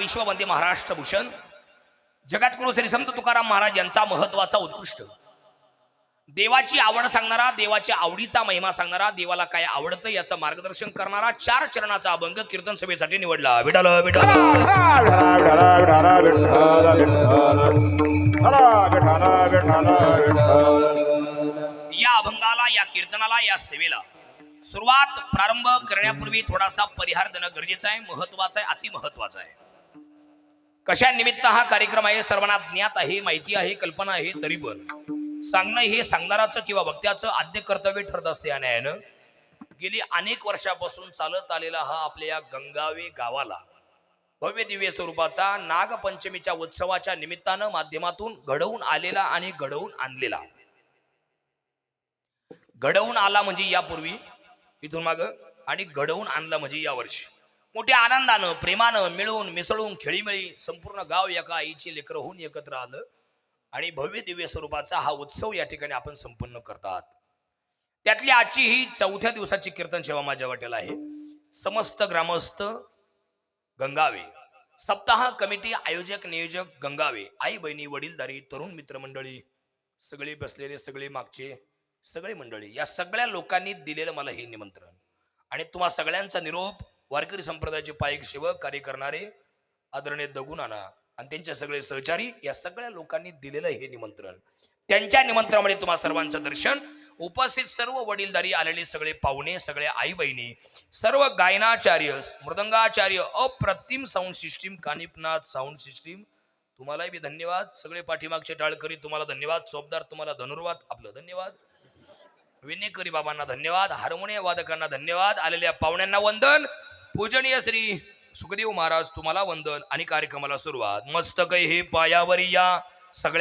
विश्ववंदे महाराष्ट्र भूषण जगद्गुरु श्री संत तुकाराम महाराज यांचा महत्त्वाचा उत्कृष्ट. देवाची आवड सांगणारा देवाच्या आवडीचा महिमा सांगणारा देवाला काय आवडतं याचं मार्गदर्शन करणारा चार चरणाचा अभंग कीर्तन सभेसाठी निवडला. विठाल या अभंगाला या कीर्तनाला या सेवेला सुरुवात प्रारंभ करण्यापूर्वी थोडासा परिहार देणं गरजेचं आहे महत्वाचं आहे अतिमहत्वाचं आहे. कशा निमित्त हा कार्यक्रम आहे? सर्वांना ज्ञात आहे माहिती आहे कल्पना आहे तरी पण. सांगणं हे सांगणाराचं किंवा वक्त्याचं आद्य कर्तव्य ठरत असते या न्यायानं. गेली अनेक वर्षापासून चालत आलेला हा आपल्या या गंगावे गावाला भव्य दिव्य स्वरूपाचा नागपंचमीच्या उत्सवाच्या निमित्तानं माध्यमातून घडवून आलेला आणि घडवून आणलेला. घडवून आला म्हणजे यापूर्वी इथून माग आणि घडवून आणला म्हणजे यावर्षी मोठ्या आनंदानं प्रेमानं मिळून मिसळून खेळीमेळी संपूर्ण गाव एका आईची लेकरं होऊन एकत्र आलं. आणि भव्य दिव्य स्वरूपाचा हा उत्सव या ठिकाणी आपण संपन्न करतात. त्यातली आजची ही चौथ्या दिवसाची कीर्तन सेवा माझ्या वाटेल आहे. समस्त ग्रामस्थ गंगावे सप्ताह कमिटी आयोजक नियोजक गंगावे आई बहिणी वडीलधारी तरुण मित्रमंडळी सगळे बसलेले सगळे मागचे सगळे मंडळी या सगळ्या लोकांनी दिलेलं मला हे निमंत्रण. आणि तुम्हा सगळ्यांचा निरोप वारकरी संप्रदायाचे पायिक सेवक कार्य करणारे आदरणीय दगुनाना आणि त्यांचे सगळे सहचारी या सगळ्या लोकांनी दिलेलं हे निमंत्रण. त्यांच्या निमंत्रणामध्ये तुम्हा सर्वांचं दर्शन. उपस्थित सर्व वडीलधारी आलेले सगळे पाहुणे सगळे आई बहिणी सर्व गायनाचार्य मृदंगाचार्य अप्रतिम sound system Kanifnath sound system तुम्हालाही बी धन्यवाद. सगळे पाठीमागचे टाळकरी तुम्हाला धन्यवाद. चोपदार तुम्हाला धनुर्वाद. आपलं धन्यवाद. विनेकरी बाबांना धन्यवाद. हार्मोनियम वादकांना धन्यवाद. आलेल्या पाहुण्यांना वंदन. पूजनीय श्री सुखदेव महाराज तुम्हाला वंदन आणि कार्यक्रमाला सुरुवात. मस्तक हे पायावरी या. सगळ्या